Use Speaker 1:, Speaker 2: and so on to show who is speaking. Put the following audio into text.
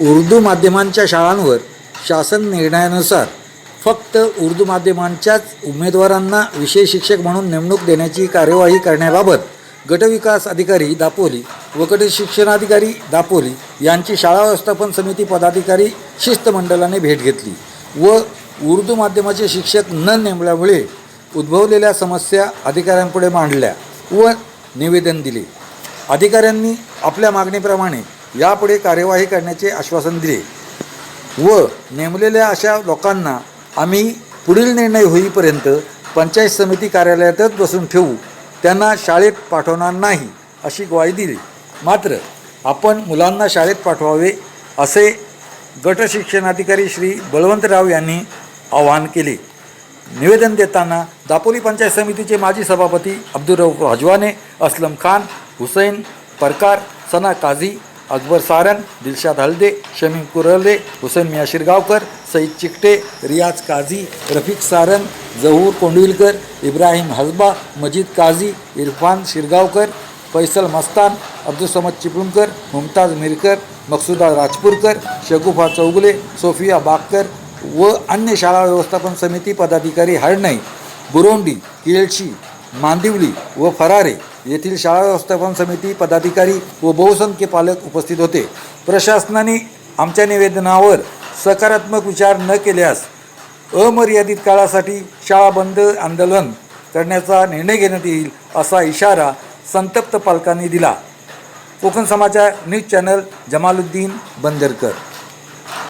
Speaker 1: उर्दू माध्यमांच्या शाळांवर शासन निर्णयानुसार फक्त उर्दू माध्यमांच्याच उमेदवारांना विषय शिक्षक म्हणून नेमणूक देण्याची कार्यवाही करण्याबाबत गटविकास अधिकारी दापोली व गट शिक्षणाधिकारी दापोली यांची शाळा व्यवस्थापन समिती पदाधिकारी शिस्तमंडळाने भेट घेतली व उर्दू माध्यमाचे शिक्षक न नेमल्यामुळे उद्भवलेल्या समस्या अधिकाऱ्यांपुढे मांडल्या व निवेदन दिले. अधिकाऱ्यांनी आपल्या मागणीप्रमाणे यापुढे कार्यवाही करण्याचे आश्वासन दिले. व नेमलेल्या अशा लोकांना आम्ही पुढील निर्णय होईपर्यंत पंचायत समिती कार्यालयातच बसून ठेवू त्यांना शाळेत पाठवणार नाही अशी ग्वाही दिली. मात्र आपण मुलांना शाळेत पाठवावे असे गटशिक्षणाधिकारी श्री बळवंतराव यांनी आवाहन केले. निवेदन देताना दापोली पंचायत समितीचे माजी सभापती अब्दुल हजवाने असलम खान हुसैन परकार सना काझी अकबर सारंग दिलशाद हल्दे शमीम कुरले हुसेन मिया शिरगावकर सईद चिकटे रियाज काझी रफिक सारंग जहूर कोंडविलकर इब्राहिम हजबा मजीद काझी इरफान शिरगावकर फैसल मस्तान अब्दुलसमद चिपळूणकर मुमताज मिरकर मकसुदा राजपूरकर शगुफा चौगुले सोफिया बागकर व अन्य शाळा व्यवस्थापन समिती पदाधिकारी हरणाई बुरोंडी केळशी मांदिवली व फरारे येथील शाळा व्यवस्थापन समिती पदाधिकारी व बहुसंख्य पालक उपस्थित होते. प्रशासनाने आमच्या निवेदनावर सकारात्मक विचार न केल्यास अमर्यादित काळासाठी शाळा बंद आंदोलन करण्याचा निर्णय घेण्यात येईल असा इशारा संतप्त पालकांनी दिला. Konkan Samachar news channel Jamaluddin Bandarkar.